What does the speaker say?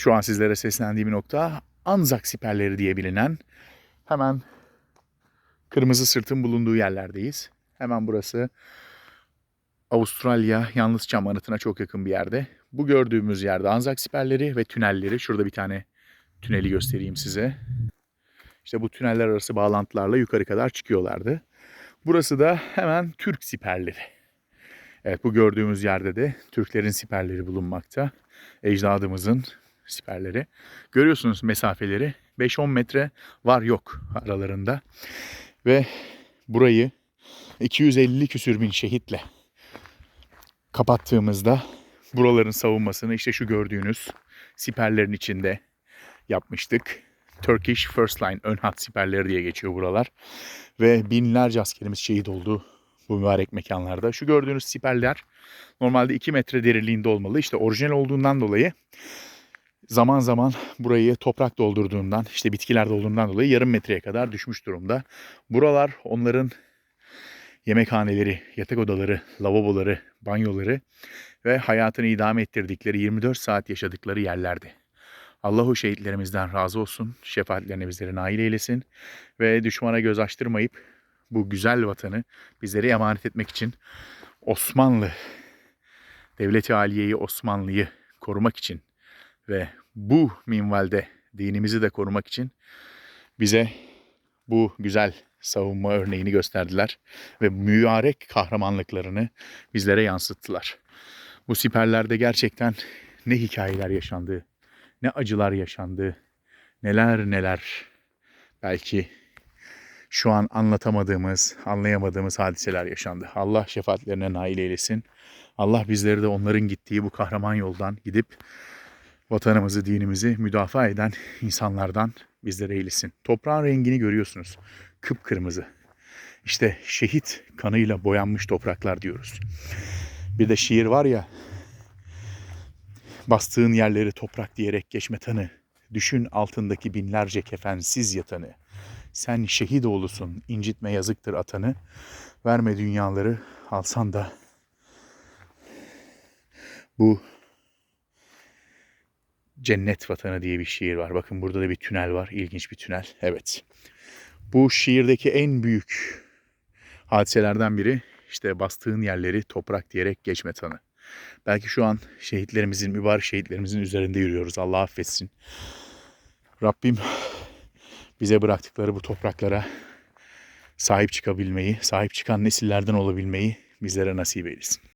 şu an sizlere seslendiğim nokta Anzak siperleri diye bilinen hemen kırmızı sırtın bulunduğu yerlerdeyiz. Hemen burası Avustralya Yalnız Çam Anıtı'na çok yakın bir yerde. Bu gördüğümüz yerde Anzak siperleri ve tünelleri. Şurada bir tane tüneli göstereyim size. İşte bu tüneller arası bağlantılarla yukarı kadar çıkıyorlardı. Burası da hemen Türk siperleri. Evet bu gördüğümüz yerde de Türklerin siperleri bulunmakta. Ecdadımızın siperleri. Görüyorsunuz mesafeleri 5-10 metre var yok aralarında. Ve burayı 250 küsür bin şehitle kapattığımızda buraların savunmasını işte şu gördüğünüz siperlerin içinde yapmıştık. Turkish First Line ön hat siperleri diye geçiyor buralar. Ve binlerce askerimiz şehit oldu bu mübarek mekanlarda. Şu gördüğünüz siperler normalde 2 metre derinliğinde olmalı. İşte orijinal olduğundan dolayı zaman zaman burayı toprak doldurduğundan, işte bitkiler doldurduğundan dolayı yarım metreye kadar düşmüş durumda. Buralar onların yemekhaneleri, yatak odaları, lavaboları, banyoları ve hayatını idame ettirdikleri 24 saat yaşadıkları yerlerdi. Allah o şehitlerimizden razı olsun, şefaatlerine bizleri nail eylesin ve düşmana göz açtırmayıp bu güzel vatanı bizlere emanet etmek için Osmanlı, Devleti Aliye'yi Osmanlı'yı korumak için ve bu minvalde dinimizi de korumak için bize bu güzel savunma örneğini gösterdiler ve mübarek kahramanlıklarını bizlere yansıttılar. Bu siperlerde gerçekten ne hikayeler yaşandı, ne acılar yaşandı, neler neler belki şu an anlatamadığımız, anlayamadığımız hadiseler yaşandı. Allah şefaatlerine nail eylesin. Allah bizleri de onların gittiği bu kahraman yoldan gidip vatanımızı, dinimizi müdafaa eden insanlardan bizlere eylesin. Toprağın rengini görüyorsunuz. Kıpkırmızı. İşte şehit kanıyla boyanmış topraklar diyoruz. Bir de şiir var ya, bastığın yerleri toprak diyerek geçme tanı. Düşün altındaki binlerce kefensiz yatanı. Sen şehit oğlusun, incitme yazıktır atanı. Verme dünyaları, alsan da bu cennet vatanı diye bir şiir var. Bakın burada da bir tünel var, ilginç bir tünel. Evet. Bu şiirdeki en büyük hadiselerden biri işte bastığın yerleri toprak diyerek geçme tanı. Belki şu an şehitlerimizin, mübarek şehitlerimizin üzerinde yürüyoruz. Allah affetsin. Rabbim bize bıraktıkları bu topraklara sahip çıkabilmeyi, sahip çıkan nesillerden olabilmeyi bizlere nasip eylesin.